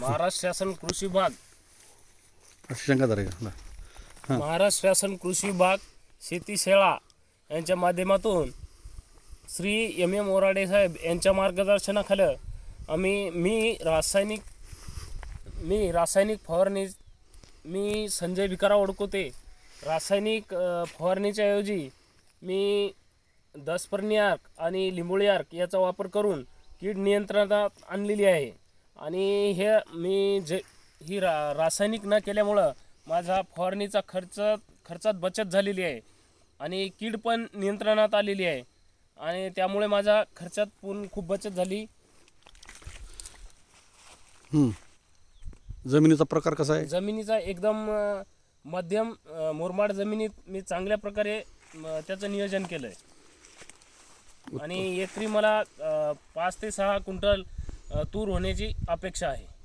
महाराष्ट्र शासन कृषी विभाग का? हां. महाराष्ट्र शासन कृषी विभाग शेती शाळा यांच्या माध्यमातून श्री एम एम मोराडे साहेब यांच्या मार्गदर्शनाखाली आम्ही मी रासायनिक मी रासायनिक फवारणी मी संजय भिकाराव ओळखते रासायनिक फवारणीच्या ऐवजी मी दसपर्णी आर्क आणि लिंबोळी आर्क याचा वापर करून कीड नियंत्रणात आणलेली आहे. आणि हे मी जे ही रा रासायनिक न केल्यामुळं माझा फवारणीचा खर्च खर्चात बचत झालेली आहे. आणि कीड पण नियंत्रणात आलेली आहे. आणि त्यामुळे माझा खर्चात पण खूप बचत झाली. जमिनीचा प्रकार कसा आहे? जमिनीचा एकदम अ, मध्यम अ, मुरमाड जमिनीत मी चांगल्या प्रकारे म, त्याचं नियोजन केलं आहे आणि एकरी मला अ, पाच ते सहा क्विंटल तूर होण्याची अपेक्षा आहे.